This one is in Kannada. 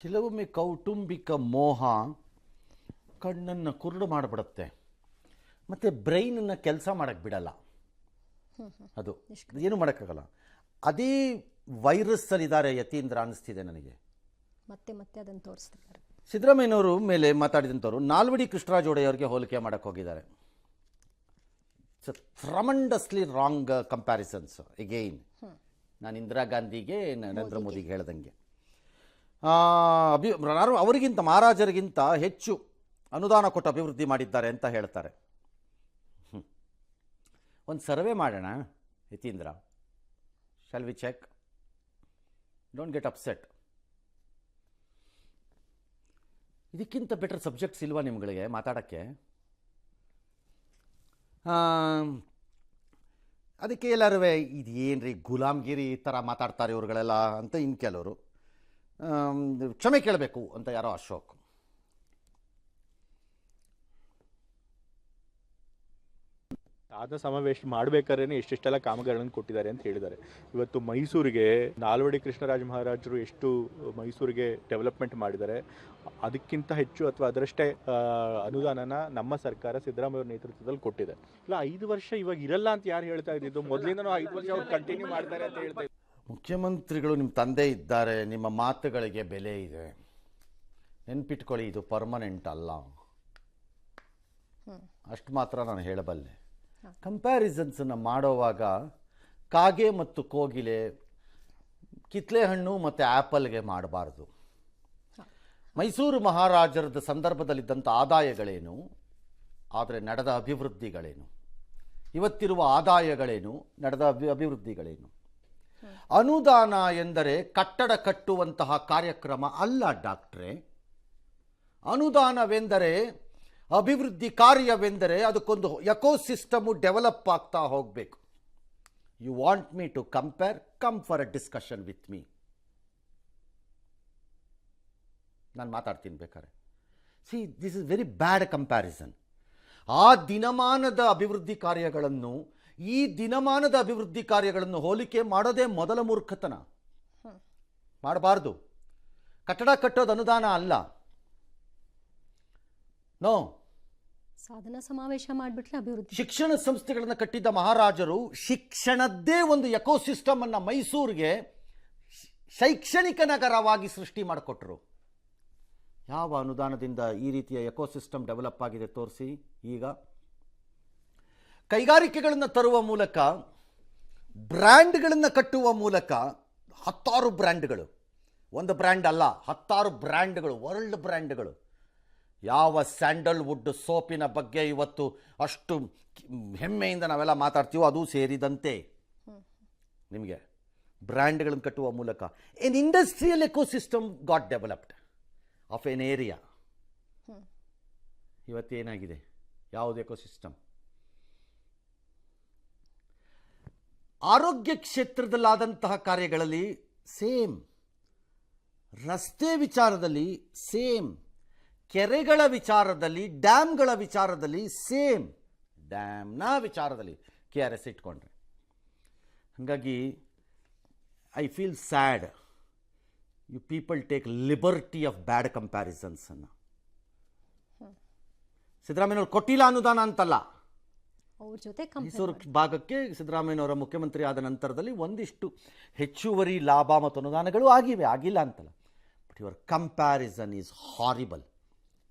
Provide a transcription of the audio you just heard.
ಕೆಲವೊಮ್ಮೆ ಕೌಟುಂಬಿಕ ಮೋಹ ಕಣ್ಣನ್ನು ಕುರುಡು ಮಾಡಿಬಿಡುತ್ತೆ. ಮತ್ತು ಬ್ರೈನನ್ನು ಕೆಲಸ ಮಾಡೋಕ್ಕೆ ಬಿಡಲ್ಲ. ಅದು ಏನು ಮಾಡೋಕ್ಕಾಗಲ್ಲ. ಅದೇ ವೈರಸ್ಸಲ್ಲಿದ್ದಾರೆ ಯತೀಂದ್ರ ಅನ್ನಿಸ್ತಿದೆ ನನಗೆ. ಮತ್ತೆ ಮತ್ತೆ ಅದನ್ನು ತೋರಿಸ್ತಿದ್ದಾರೆ. ಸಿದ್ದರಾಮಯ್ಯನವರು ಮೇಲೆ ಮಾತಾಡಿದಂಥವ್ರು ನಾಲ್ವಡಿ ಕೃಷ್ಣರಾಜ ಒಡೆಯವರಿಗೆ ಹೋಲಿಕೆ ಮಾಡೋಕ್ಕೆ ಹೋಗಿದ್ದಾರೆ. It's tremendously wrong comparisons again ನಾನು ಇಂದಿರಾ ಗಾಂಧಿಗೆ ನರೇಂದ್ರ ಮೋದಿಗೆ ಹೇಳ್ದಂಗೆ. ಅಭಿ ಅವರಿಗಿಂತ ಮಹಾರಾಜರಿಗಿಂತ ಹೆಚ್ಚು ಅನುದಾನ ಕೊಟ್ಟು ಅಭಿವೃದ್ಧಿ ಮಾಡಿದ್ದಾರೆ ಅಂತ ಹೇಳ್ತಾರೆ. ಒಂದು ಸರ್ವೆ ಮಾಡೋಣ Yathindra shall we check don't get upset ಇದಕ್ಕಿಂತ ಬೆಟರ್ ಸಬ್ಜೆಕ್ಟ್ಸ್ ಇಲ್ವಾ ನಿಮ್ಗಳಿಗೆ ಮಾತಾಡೋಕ್ಕೆ? ಅದಕ್ಕೆ ಎಲ್ಲರೂ ಏನ್ರಿ ಗುಲಾಮ್ಗಿರಿ ಈ ಥರ ಮಾತಾಡ್ತಾರೆ ಇವ್ರುಗಳೆಲ್ಲ ಅಂತ ಇನ್ನು ಕೆಲವರು. ಕ್ಷಮೆ ಕೇಳಬೇಕು ಅಂತ ಯಾರೋ ಅಶೋಕ್. ಆದ ಸಮಾವೇಶ ಮಾಡ್ಬೇಕಾದ್ರೆ ಎಷ್ಟೆಷ್ಟೆಲ್ಲ ಕಾಮಗಾರಿಗಳನ್ನು ಕೊಟ್ಟಿದ್ದಾರೆ ಅಂತ ಹೇಳಿದ್ದಾರೆ. ಇವತ್ತು ಮೈಸೂರಿಗೆ ನಾಲ್ವಡಿ ಕೃಷ್ಣರಾಜ ಮಹಾರಾಜರು ಎಷ್ಟು ಮೈಸೂರಿಗೆ ಡೆವಲಪ್ಮೆಂಟ್ ಮಾಡಿದ್ದಾರೆ. ಅದಕ್ಕಿಂತ ಹೆಚ್ಚು ಅಥವಾ ಅದರಷ್ಟೇ ಅನುದಾನನ ನಮ್ಮ ಸರ್ಕಾರ ಸಿದ್ದರಾಮಯ್ಯ ನೇತೃತ್ವದಲ್ಲಿ ಕೊಟ್ಟಿದೆ. ಇಲ್ಲ, ಐದು ವರ್ಷ ಇವಾಗ ಇರಲ್ಲ ಅಂತ ಯಾರು ಹೇಳ್ತಾ ಇದ್ದಿದ್ದು? ಮೊದಲಿಂದನೂ ಐದು ವರ್ಷ ಅವ್ರು ಕಂಟಿನ್ಯೂ ಮಾಡ್ತಾರೆ ಅಂತ ಹೇಳ್ತಾ. ಮುಖ್ಯಮಂತ್ರಿಗಳು ನಿಮ್ಮ ತಂದೆ ಇದ್ದಾರೆ ನಿಮ್ಮ ಮಾತುಗಳಿಗೆ ಬೆಲೆ ಇದೆ. ನೆನ್ಪಿಟ್ಕೊಳ್ಳಿ ಇದು ಪರ್ಮನೆಂಟ್ ಅಲ್ಲ. ಅಷ್ಟು ಮಾತ್ರ ನಾನು ಹೇಳಬಲ್ಲೆ. ಕಂಪ್ಯಾರಿಸನ್ಸನ್ನು ಮಾಡೋವಾಗ ಕಾಗೆ ಮತ್ತು ಕೋಗಿಲೆ ಕಿತ್ಲೆ ಹಣ್ಣು ಮತ್ತು ಆ್ಯಪಲ್ಗೆ ಮಾಡಬಾರ್ದು. ಮೈಸೂರು ಮಹಾರಾಜರದ ಸಂದರ್ಭದಲ್ಲಿದ್ದಂಥ ಆದಾಯಗಳೇನು? ಆದರೆ ನಡೆದ ಅಭಿವೃದ್ಧಿಗಳೇನು? ಇವತ್ತಿರುವ ಆದಾಯಗಳೇನು? ನಡೆದ ಅಭಿ ಅಭಿವೃದ್ಧಿಗಳೇನು? ಅನುದಾನ ಎಂದರೆ ಕಟ್ಟಡ ಕಟ್ಟುವಂತಹ ಕಾರ್ಯಕ್ರಮ ಅಲ್ಲ, ಡಾಕ್ಟ್ರೇ. ಅನುದಾನವೆಂದರೆ, ಅಭಿವೃದ್ಧಿ ಕಾರ್ಯವೆಂದರೆ ಅದಕ್ಕೊಂದು ಎಕೋಸಿಸ್ಟಮು ಡೆವಲಪ್ ಆಗ್ತಾ ಹೋಗಬೇಕು. You want me to compare come for a discussion with me ನಾನು ಮಾತಾಡ್ತೀನಿ ಬೇಕಾದ್ರೆ. See this is very bad comparison ಆ ದಿನಮಾನದ ಅಭಿವೃದ್ಧಿ ಕಾರ್ಯಗಳನ್ನು ಈ ದಿನಮಾನದ ಅಭಿವೃದ್ಧಿ ಕಾರ್ಯಗಳನ್ನು ಹೋಲಿಕೆ ಮಾಡೋದೇ ಮೊದಲ ಮೂರ್ಖತನ. ಮಾಡಬಾರ್ದು. ಕಟ್ಟಡ ಕಟ್ಟೋದು ಅನುದಾನ ಅಲ್ಲ. ನೋ. ಸಾಧನ ಸಮಾವೇಶ ಮಾಡಿಬಿಟ್ರೆ ಅಭಿವೃದ್ಧಿ. ಶಿಕ್ಷಣ ಸಂಸ್ಥೆಗಳನ್ನು ಕಟ್ಟಿದ್ದ ಮಹಾರಾಜರು ಶಿಕ್ಷಣದ್ದೇ ಒಂದು ಎಕೋಸಿಸ್ಟಮ್ ಅನ್ನ ಮೈಸೂರಿಗೆ ಶೈಕ್ಷಣಿಕ ನಗರವಾಗಿ ಸೃಷ್ಟಿ ಮಾಡಿಕೊಟ್ರು. ಯಾವ ಅನುದಾನದಿಂದ ಈ ರೀತಿಯ ಎಕೋಸಿಸ್ಟಮ್ ಡೆವಲಪ್ ಆಗಿದೆ ತೋರಿಸಿ ಈಗ. ಕೈಗಾರಿಕೆಗಳನ್ನು ತರುವ ಮೂಲಕ ಬ್ರ್ಯಾಂಡ್ಗಳನ್ನು ಕಟ್ಟುವ ಮೂಲಕ ಹತ್ತಾರು ಬ್ರ್ಯಾಂಡ್ಗಳು. ಒಂದು ಬ್ರ್ಯಾಂಡ್ ಅಲ್ಲ ಹತ್ತಾರು ಬ್ರ್ಯಾಂಡ್ಗಳು ವರ್ಲ್ಡ್ ಬ್ರ್ಯಾಂಡ್ಗಳು. ಯಾವ ಸ್ಯಾಂಡಲ್ವುಡ್ ಸೋಪಿನ ಬಗ್ಗೆ ಇವತ್ತು ಅಷ್ಟು ಹೆಮ್ಮೆಯಿಂದ ನಾವೆಲ್ಲ ಮಾತಾಡ್ತೀವೋ ಅದು ಸೇರಿದಂತೆ. ನಿಮಗೆ ಬ್ರ್ಯಾಂಡ್ಗಳನ್ನು ಕಟ್ಟುವ ಮೂಲಕ. An industrial ecosystem got developed of an area ಇವತ್ತೇನಾಗಿದೆ? ಯಾವುದು ಎಕೋಸಿಸ್ಟಮ್ ಆರೋಗ್ಯ ಕ್ಷೇತ್ರದಲ್ಲಾದಂತಹ ಕಾರ್ಯಗಳಲ್ಲಿ ಸೇಮ್. ರಸ್ತೆ ವಿಚಾರದಲ್ಲಿ ಸೇಮ್. ಕೆರೆಗಳ ವಿಚಾರದಲ್ಲಿ, ಡ್ಯಾಮ್ಗಳ ವಿಚಾರದಲ್ಲಿ ಸೇಮ್. ಡ್ಯಾಮ್ನ ವಿಚಾರದಲ್ಲಿ ಕೆ ಆರ್ ಎಸ್ ಇಟ್ಕೊಂಡ್ರೆ. ಹಾಗಾಗಿ, I feel sad. You people take liberty of bad ಕಂಪ್ಯಾರಿಸನ್ಸನ್ನು. ಸಿದ್ದರಾಮಯ್ಯವ್ರು ಕೊಟ್ಟಿಲ್ಲ ಅನುದಾನ ಅಂತಲ್ಲ. ಅವ್ರ ಜೊತೆ ಮೈಸೂರು ಭಾಗಕ್ಕೆ ಸಿದ್ದರಾಮಯ್ಯನವರ ಮುಖ್ಯಮಂತ್ರಿ ಆದ ನಂತರದಲ್ಲಿ ಒಂದಿಷ್ಟು ಹೆಚ್ಚುವರಿ ಲಾಭ ಮತ್ತು ಅನುದಾನಗಳು ಆಗಿವೆ. ಆಗಿಲ್ಲ ಅಂತಲ್ಲ. But your comparison is horrible